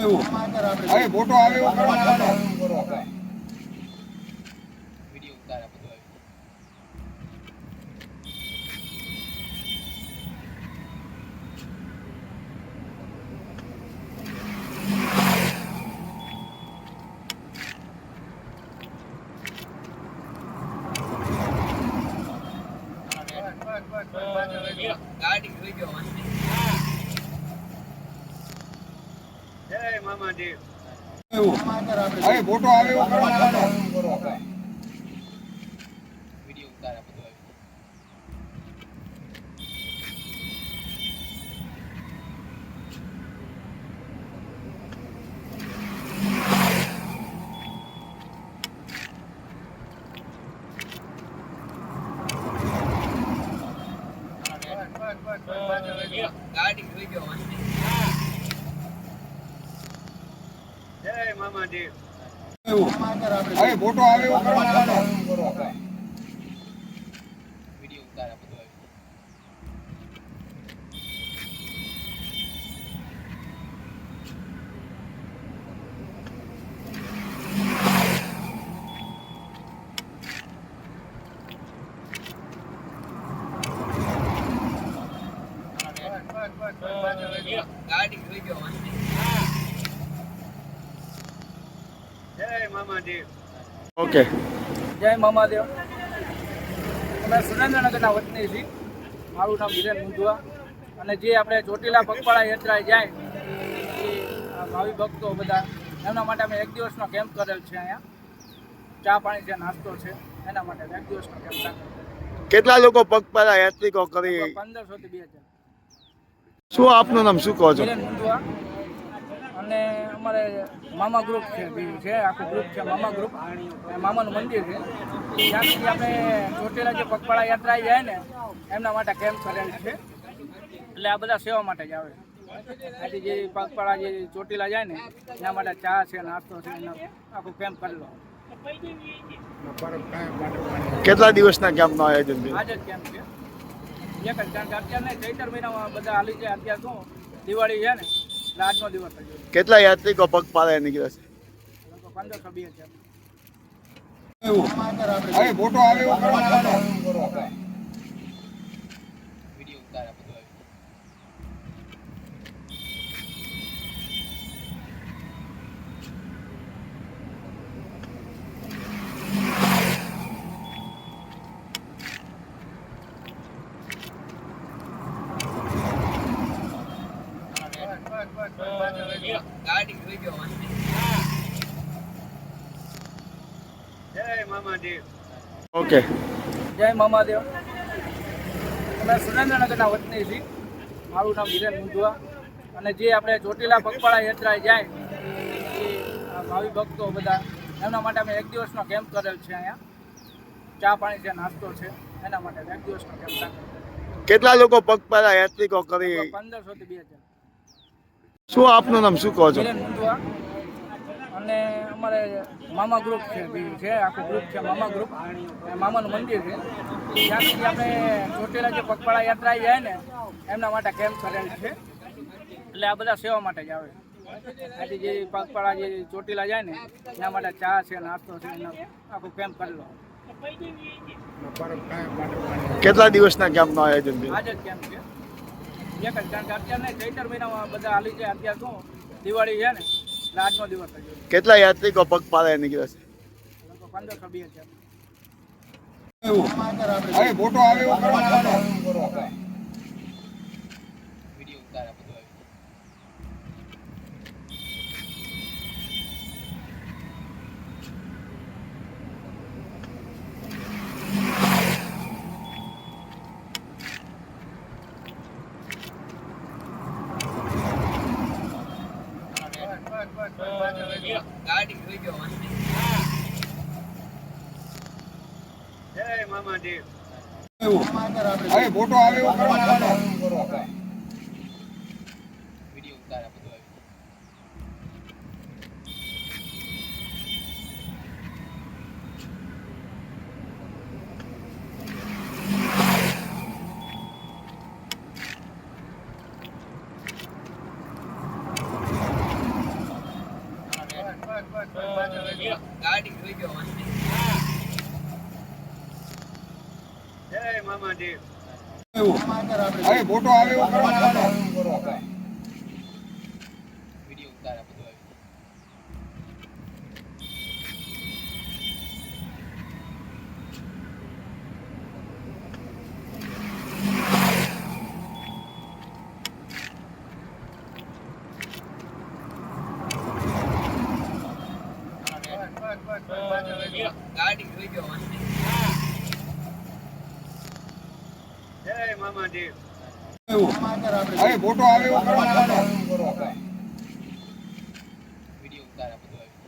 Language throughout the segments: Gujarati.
ફોટો આવે એવો કરો. વીડિયો ઉતારે બધું આવ્યું ગાડી જોઈ ગયો વાંધો નહીં. હવે ફોટો આવે એવો કરો. વીડિયો ઉતારે બધું આવ્યું ગાડી જોઈ ગયો વાંધો નહીં. હવે ફોટો આવે એવો કરો. વીડિયો ઉતારે બધું આવ્યું ગાડી જોઈ ગયો ઓકે. જય મામાદેવ. અમે સુરેન્દ્રનગરના વતની છીએ. મારું નામ વિરેન મુંજવા અને જે આપણે ચોટીલા પગપાળા યાત્રાએ જાય એ ભાવિ ભક્તો બધા એમના માટે અમે એક દિવસનો કેમ્પ કરેલ છે અહીંયા. ચા પાણી છે નાસ્તો છે એના માટે એક દિવસનો કેમ્પ રાખેલ કેટલા લોકો પગપાળા યાત્રિકો કરી? પંદરસોથી બે હજાર. શું આપનું નામ શું કહો છો? મુંજવા અને અમારે મામા ગ્રુપ છે બીજું છે આખું ગ્રુપ છે મામા ગ્રુપ. મામાનું મંદિર છે. ત્યાં સુધી આપણે ચોટીલા જે પગપાળા યાત્રા જાય ને એમના માટે કેમ્પ કરેલ છે. એટલે આ બધા સેવા માટે જ આવે. આજે જે પગપાળા જે ચોટીલા જાય ને એના માટે ચા છે નાસ્તો છે આખું કેમ્પ કરેલો કેટલા દિવસના કેમ્પનું આયોજન છે? આજે જ કેમ્પ છે. એક જ કારણ કે અત્યારે નહીં ચૈતર મહિનામાં બધા હાલી જાય અત્યારે શું? દિવાળી છે ને એટલે આજનો દિવસ થઈ. કેટલા યાત્રિકો પગપાળા નીકળે છે ફોટો એવો કરો. વીડિયો ઉતારે બધું આવ્યું ગાડી જોઈ ગયો વાંધો નહીં. ઓકે. જય મામાદેવ. અમે સુરેન્દ્રનગરના વતની છીએ. મારું નામ વિરેન મુંજવા અને જે આપણે ચોટીલા પગપાળા યાત્રાએ જાય એ ભાવિ ભક્તો બધા એમના માટે અમે એક દિવસનો કેમ્પ કરેલ છે અહીંયા. ચા પાણી છે નાસ્તો છે એના માટે એક દિવસનો કેમ્પ રાખેલ કેટલા લોકો પગપાળા યાત્રિકો કરી? પંદરસોથી બે હજાર. શું આપનું નામ શું કહો છો? વિરેન અને અમારે મામા ગ્રુપ છે છે આખું ગ્રુપ છે મામા ગ્રુપ. મામાનું મંદિર છે. ત્યાંથી આપણે ચોટીલા જે પગપાળા યાત્રા જાય ને એમના માટે કેમ્પ કરેલ છે. એટલે આ બધા સેવા માટે જ આવે. આજે જે પગપાળા જે ચોટીલા જાય ને એના માટે ચા છે નાસ્તો છે એનો આખું કેમ્પ કરેલો કેટલા દિવસના કેમ્પનું આયોજન છે? આજે જ કેમ્પ છે. એક જ કારણ કે અત્યારે નહીં ચૈતર મહિનામાં બધા હાલી જાય અત્યારે શું? દિવાળી છે ને. દિવસ કેટલા યાત્રિકો પગપાળા નીકળે છે. લગભગ પંદરસો બે હજાર હવે ફોટો આવે એવો કરો. વીડિયો ઉતારે બધું આવ્યું ગાડી જોઈ ગયો વાંધો નહીં. હવે ફોટો આવે એવો કરો. વીડિયો ઉતારે બધું આવ્યું હવે ફોટો આવે એવો કરો વિડિયો ઉતારે બધું. ગાડી જોઈ ગયો વાંધો નહીં. હવે ફોટો આવે એવું કરો ને. વીડિયો ઉતારે બધું આવી.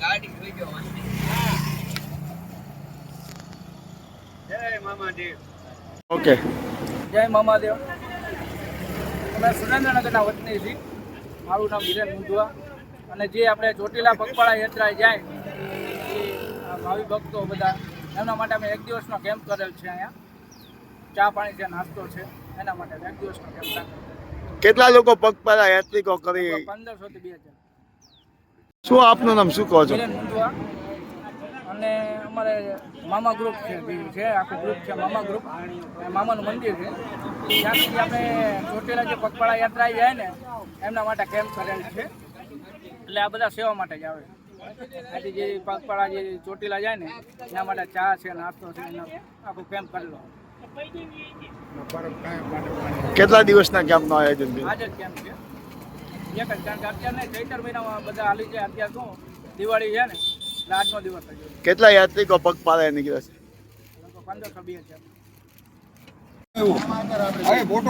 ગાડી જોઈ ગયો વાંધો નહીં. ઓકે. જય મામાદેવ. અમે સુરેન્દ્રનગરના વતની છીએ. મારું નામ વિરેન મુંદવા અને જે આપણે ચોટીલા પગપાળા યાત્રાએ જાય એ ભાવિ ભક્તો બધા એમના માટે અમે એક દિવસનો કેમ્પ કરેલ છે અહીંયા. ચા પાણી છે નાસ્તો છે એના માટે એક દિવસનો કેમ્પ રાખેલો કેટલા લોકો પગપાળા યાત્રિકો કરી? પંદરસોથી બે હજાર. શું આપનું નામ શું કહો છો? અને અમારે મામા ગ્રુપ છે છે આખું ગ્રુપ છે મામા ગ્રુપ. મામાનું મંદિર છે. ત્યાંથી આપણે ચોટીલા જે પગપાળા યાત્રા જાય ને એમના માટે કેમ્પ કરેલ છે. એટલે આ બધા સેવા માટે જ આવે. આથી જે પગપાળા જે ચોટીલા જાય ને એના માટે ચા છે નાસ્તો છે એનો આખું કેમ્પ કરેલો કેટલા દિવસના કેમ્પનું આયોજન આજે જ કેમ્પ છે. એક જ કારણ કે અત્યારે ચૈતર મહિનામાં બધા હાલી જાય અત્યારે શું? દિવાળી છે ને. દિવસ કેટલા યાત્રિકો પગપાળા નીકળે છે? પંદરસો બે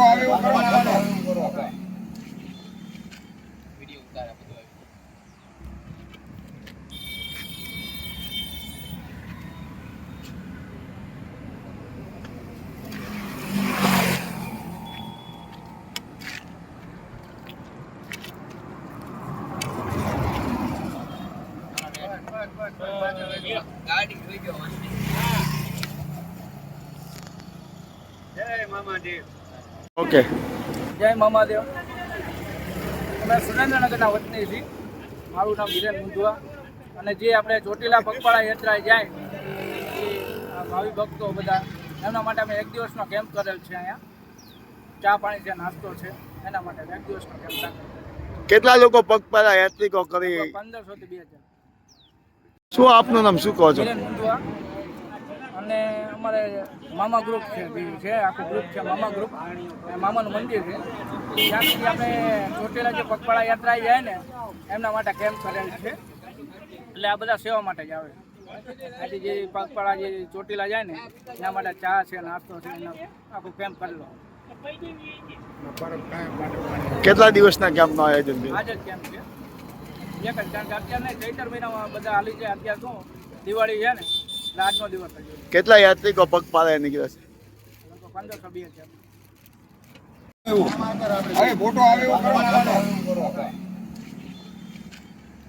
આવે એવું કરો ને. વીડિયો ઉતારે બધું આવી. ગાડી જોઈ ગયો. ઓકે. જય મામાદેવ. અમે સુરેન્દ્રનગરના વતની છીએ. મારું નામ વિરેન મુંદવા અને જે આપણે ચોટીલા પગપાળા યાત્રાએ જાય એ ભાવિ ભક્તો બધા એમના માટે અમે એક દિવસનો કેમ્પ કરેલ છે અહીંયા. ચા પાણી છે નાસ્તો છે એના માટે એક દિવસનો કેમ્પ રાખેલો કેટલા લોકો પગપાળા યાત્રિકો કરી પંદરસોથી બે હજાર. શું આપનું નામ શું કહો છો? અને અમારે મામા ગ્રુપ છે આખું ગ્રુપ છે મામા ગ્રુપ. મામાનું મંદિર છે. ત્યાં સુધી આપણે ચોટીલા જે પગપાળા યાત્રા જાય ને એમના માટે કેમ્પ કરેલ છે. એટલે આ બધા સેવા માટે જ આવે. આથી જે પગપાળા જે ચોટીલા જાય ને એના માટે ચા છે નાસ્તો છે એના આખું કેમ્પ કરેલો કેટલા દિવસના કેમ્પનું આયોજન આજે કેમ્પ છે. એક જ કારણ કે અત્યારે ચૈતર મહિનામાં બધા હાલી જાય અત્યારે શું? દિવાળી છે ને એટલે આજનો દિવસ થઈ ગયો. કેટલા યાત્રિકો પગપાળા નીકળ્યા છે? પંદરસો બે હજાર. હવે ફોટો આવે એવું કરો ને.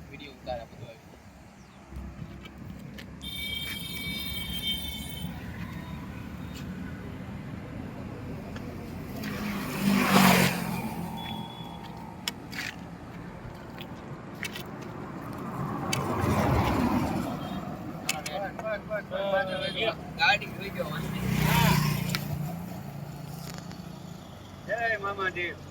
વીડિયો ઉતારે બધું આવી. ગાડી જોઈ ગયો વાંધો નહીં.